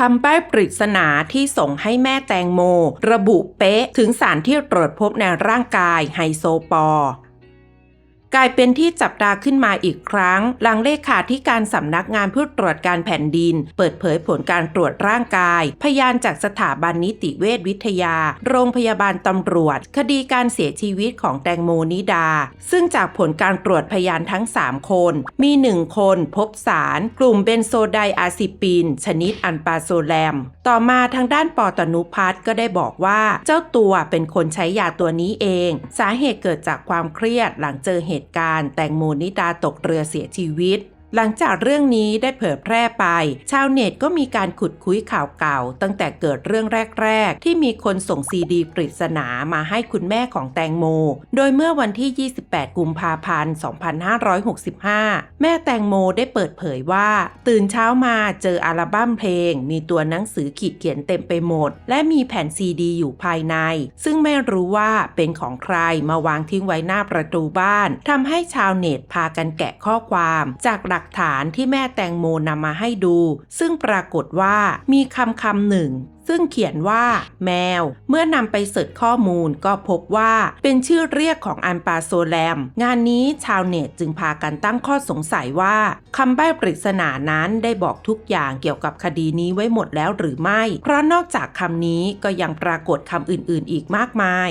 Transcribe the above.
คำใบ้ปริศนาที่ส่งให้แม่แตงโม ระบุเป๊ะถึงสารที่ตรวจพบในร่างกายไฮโซปอ กลายเป็นที่จับตาขึ้นมาอีกครั้ง หลังเลขาธิการสำนักงานเพื่อตรวจการแผ่นดิน เปิดเผยผลการตรวจร่างกาย พยานจากสถาบันนิติเวชวิทยา โรงพยาบาลตำรวจ คดีการเสียชีวิตของแตงโมนิดา ซึ่งจากผลการตรวจพยานทั้ง 3 คน มี 1 คนพบสาร กลุ่มเบนโซไดอาซิปิน ชนิดอันปาโซแลม ต่อมาทางด้านปอตนุพัฒน์ก็ได้บอกว่า เจ้าตัวเป็นคนใช้ยาตัวนี้เอง สาเหตุเกิดจากความเครียดหลังเจอเหตุการณ์แตงโมนิดาตกเรือเสียชีวิต หลังจากเรื่องนี้ได้เผยแพร่ไป ชาวเน็ตก็มีการขุดคุยข่าวเก่า ตั้งแต่เกิดเรื่องแรก ๆ ที่มีคนส่งซีดีปริศนามาให้คุณแม่ของแตงโม โดยเมื่อวันที่ 28 กุมภาพันธ์ 2565 แม่แตงโมได้เปิดเผยว่า ตื่นเช้ามาเจออัลบั้มเพลง มีตัวหนังสือขีดเขียนเต็มไปหมด และมีแผ่นซีดีอยู่ภายใน ซึ่งไม่รู้ว่าเป็นของใครมาวางทิ้งไว้หน้าประตูบ้านทำให้ชาวเน็ตพากันแกะข้อความ จากหลักกฐานที่แม่แตงโมนำมาให้ดู ซึ่งปรากฏว่ามีคำคำหนึ่ง ซึ่งเขียนว่า แมว เมื่อนำไปเสิร์ชข้อมูลก็พบว่าเป็นชื่อเรียกของอันปาโซแลม งานนี้ชาวเน็ตจึงพากันตั้งข้อสงสัยว่าคำใบ้ปริศนานั้นได้บอกทุกอย่างเกี่ยวกับคดีนี้ไว้หมดแล้วหรือไม่ เพราะนอกจากคำนี้ก็ยังปรากฏคำอื่นๆ อีกมากมาย